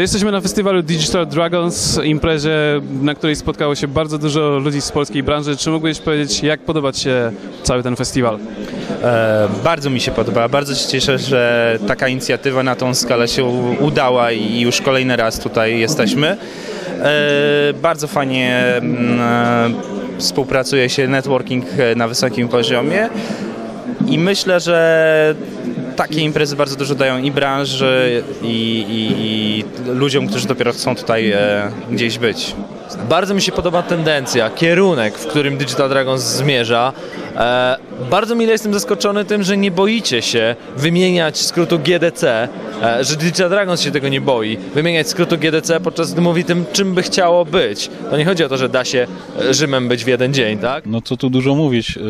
Jesteśmy na festiwalu Digital Dragons, imprezie, na której spotkało się bardzo dużo ludzi z polskiej branży. Czy mógłbyś powiedzieć, jak podoba Ci się cały ten festiwal? E, bardzo mi się podoba. Bardzo się cieszę, że taka inicjatywa na tą skalę się udała i już kolejny raz tutaj jesteśmy. E, bardzo fajnie mm, e, współpracuje się networking na wysokim poziomie i myślę, że takie imprezy bardzo dużo dają i branży, i, i, i ludziom, którzy dopiero chcą tutaj e, gdzieś być. Bardzo mi się podoba tendencja, kierunek, w którym Digital Dragons zmierza. E, bardzo mile jestem zaskoczony tym, że nie boicie się wymieniać skrótu GDC, e, że Digital Dragons się tego nie boi, wymieniać skrótu GDC, podczas gdy mówi tym, czym by chciało być. To nie chodzi o to, że da się e, Rzymem być w jeden dzień, tak? No co tu dużo mówić. E,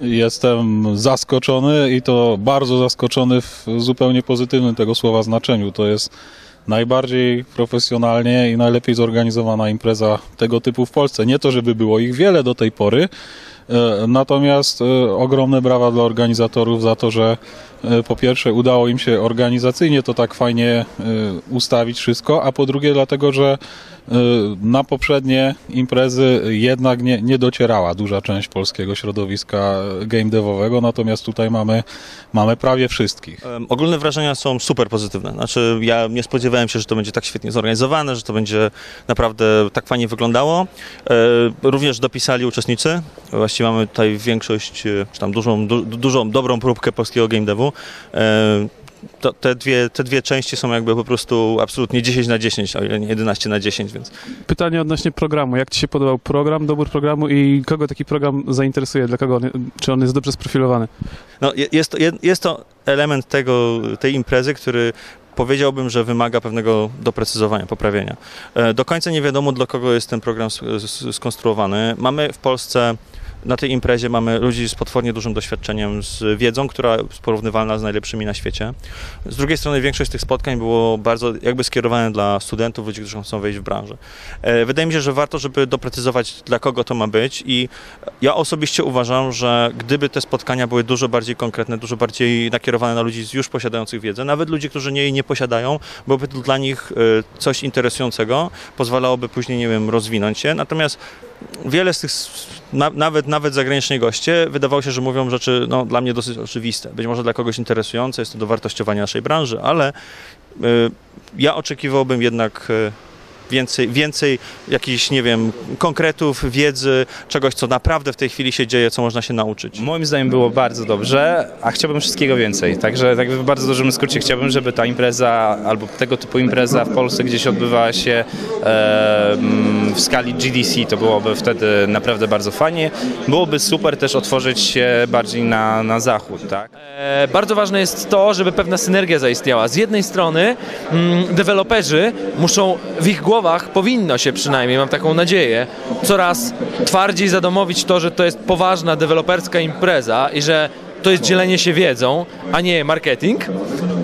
Jestem zaskoczony i to bardzo zaskoczony w zupełnie pozytywnym tego słowa znaczeniu. To jest najbardziej profesjonalnie i najlepiej zorganizowana impreza tego typu w Polsce. Nie to, żeby było ich wiele do tej pory, natomiast e, ogromne brawa dla organizatorów za to, że e, po pierwsze udało im się organizacyjnie to tak fajnie ustawić wszystko, a po drugie dlatego, że na poprzednie imprezy jednak nie, nie docierała duża część polskiego środowiska game devowego, natomiast tutaj mamy, mamy prawie wszystkich. Ogólne wrażenia są super pozytywne. Znaczy, ja nie spodziewałem się, że to będzie tak świetnie zorganizowane, że to będzie naprawdę tak fajnie wyglądało. E, również dopisali uczestnicy. Mamy tutaj większość, e, czy tam dużą, du, dużą, dobrą próbkę polskiego game devu. E, to, te, dwie, te dwie części są jakby po prostu absolutnie 10 na 10, a nie 11 na 10, więc... Pytanie odnośnie programu. Jak Ci się podobał program, dobór programu i kogo taki program zainteresuje? Dla kogo on, czy on jest dobrze sprofilowany? No, jest, to, jest to element tego, tej imprezy, który powiedziałbym, że wymaga pewnego doprecyzowania, poprawienia. E, do końca nie wiadomo, dla kogo jest ten program skonstruowany. Mamy w Polsce na tej imprezie mamy ludzi z potwornie dużym doświadczeniem, z wiedzą, która jest porównywalna z najlepszymi na świecie. Z drugiej strony większość tych spotkań było bardzo jakby skierowane dla studentów, ludzi, którzy chcą wejść w branżę. E, wydaje mi się, że warto, żeby doprecyzować, dla kogo to ma być i ja osobiście uważam, że gdyby te spotkania były dużo bardziej konkretne, dużo bardziej nakierowane na ludzi już posiadających wiedzę, nawet ludzi, którzy jej nie posiadają, byłoby to dla nich e, coś interesującego, pozwalałoby później, nie wiem, rozwinąć się. Natomiast wiele z tych, na, nawet, nawet zagraniczni goście, wydawało się, że mówią rzeczy no, dla mnie dosyć oczywiste. Być może dla kogoś interesujące, jest to do wartościowania naszej branży, ale y, ja oczekiwałbym jednak y, więcej, więcej jakichś, nie wiem, konkretów, wiedzy, czegoś, co naprawdę w tej chwili się dzieje, co można się nauczyć. Moim zdaniem było bardzo dobrze, a chciałbym wszystkiego więcej. Także tak w bardzo dużym skrócie chciałbym, żeby ta impreza albo tego typu impreza w Polsce gdzieś odbywała się e, w skali GDC, to byłoby wtedy naprawdę bardzo fajnie. Byłoby super też otworzyć się bardziej na, na zachód, tak? E, bardzo ważne jest to, żeby pewna synergia zaistniała. Z jednej strony mm, deweloperzy muszą w ich głowie głowach powinno się przynajmniej, mam taką nadzieję, coraz twardziej zadomowić to, że to jest poważna deweloperska impreza i że to jest dzielenie się wiedzą, a nie marketing.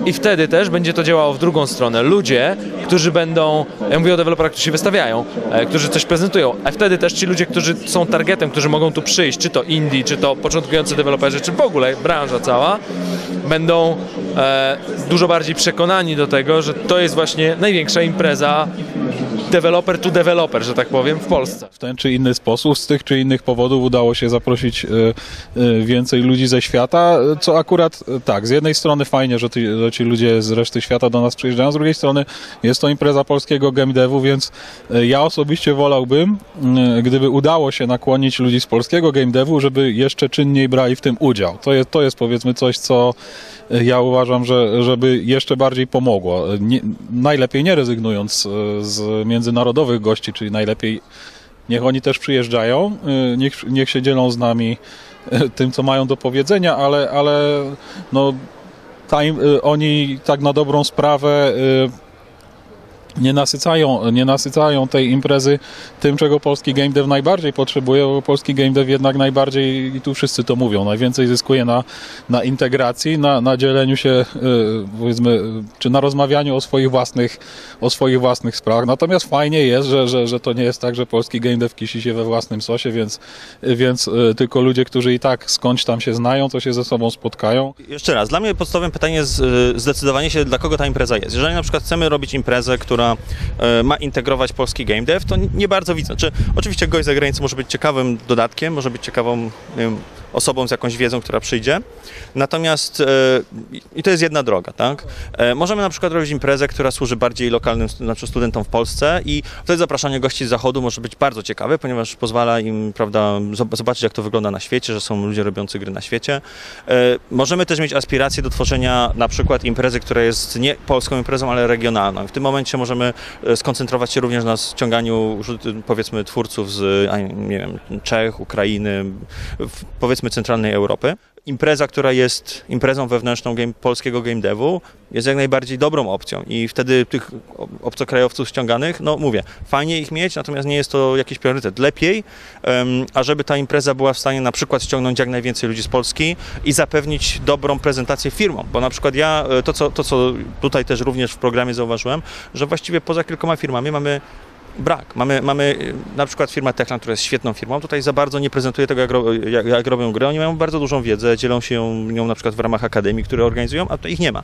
I wtedy też będzie to działało w drugą stronę. Ludzie, którzy będą, ja mówię o deweloperach, którzy się wystawiają, e, którzy coś prezentują, a wtedy też ci ludzie, którzy są targetem, którzy mogą tu przyjść, czy to indie, czy to początkujący deweloperzy, czy w ogóle branża cała, będą dużo bardziej przekonani do tego, że to jest właśnie największa impreza developer to developer, że tak powiem, w Polsce. W ten czy inny sposób, z tych czy innych powodów udało się zaprosić y, y, więcej ludzi ze świata, co akurat tak, z jednej strony fajnie, że, że ci ludzie z reszty świata do nas przyjeżdżają, z drugiej strony jest to impreza polskiego game devu, więc ja osobiście wolałbym, gdyby udało się nakłonić ludzi z polskiego game devu, żeby jeszcze czynniej brali w tym udział. To jest, to jest powiedzmy coś, co ja uważam, że żeby jeszcze bardziej pomogło. Nie, najlepiej nie rezygnując z międzynarodowych gości, czyli najlepiej niech oni też przyjeżdżają, niech, niech się dzielą z nami tym, co mają do powiedzenia, ale, ale no, oni tak na dobrą sprawę nie nasycają, nie nasycają tej imprezy tym, czego polski game dev najbardziej potrzebuje, bo polski game dev jednak najbardziej, i tu wszyscy to mówią, najwięcej zyskuje na, na integracji, na, na dzieleniu się, y, powiedzmy, y, czy na rozmawianiu o swoich własnych, o swoich własnych sprawach. Natomiast fajnie jest, że, że, że to nie jest tak, że polski game dev kisi się we własnym sosie, więc, więc y, tylko ludzie, którzy i tak skądś tam się znają, to się ze sobą spotkają. Jeszcze raz, dla mnie podstawowym pytaniem jest zdecydowanie się, dla kogo ta impreza jest. Jeżeli na przykład chcemy robić imprezę, która y, ma integrować polski game dev, to nie bardzo widzę. Czy, oczywiście gość z zagranicy może być ciekawym dodatkiem, może być ciekawą nie wiem, osobą z jakąś wiedzą, która przyjdzie. Natomiast y, i to jest jedna droga, tak? E, Możemy na przykład robić imprezę, która służy bardziej lokalnym znaczy studentom w Polsce i wtedy zapraszanie gości z zachodu może być bardzo ciekawe, ponieważ pozwala im, prawda, zob- zobaczyć jak to wygląda na świecie, że są ludzie robiący gry na świecie. E, Możemy też mieć aspiracje do tworzenia na przykład imprezy, która jest nie polską imprezą, ale regionalną. W tym momencie możemy e, skoncentrować się również na ściąganiu powiedzmy twórców z nie wiem, Czech, Ukrainy, w- powiedzmy centralnej Europy. Impreza, która jest imprezą wewnętrzną game, polskiego game devu, jest jak najbardziej dobrą opcją i wtedy tych ob- obcokrajowców ściąganych, no mówię, fajnie ich mieć, natomiast nie jest to jakiś priorytet. Lepiej, um, ażeby ta impreza była w stanie na przykład ściągnąć jak najwięcej ludzi z Polski i zapewnić dobrą prezentację firmom, bo na przykład ja, e, to co, to co tutaj też również w programie zauważyłem, że właściwie poza kilkoma firmami mamy brak. Mamy, mamy y, na przykład firma Techland, która jest świetną firmą, tutaj za bardzo nie prezentuje tego, jak, jak, jak robią gry. Oni mają bardzo dużą wiedzę, dzielą się nią na przykład w ramach akademii, które organizują, a to ich nie ma.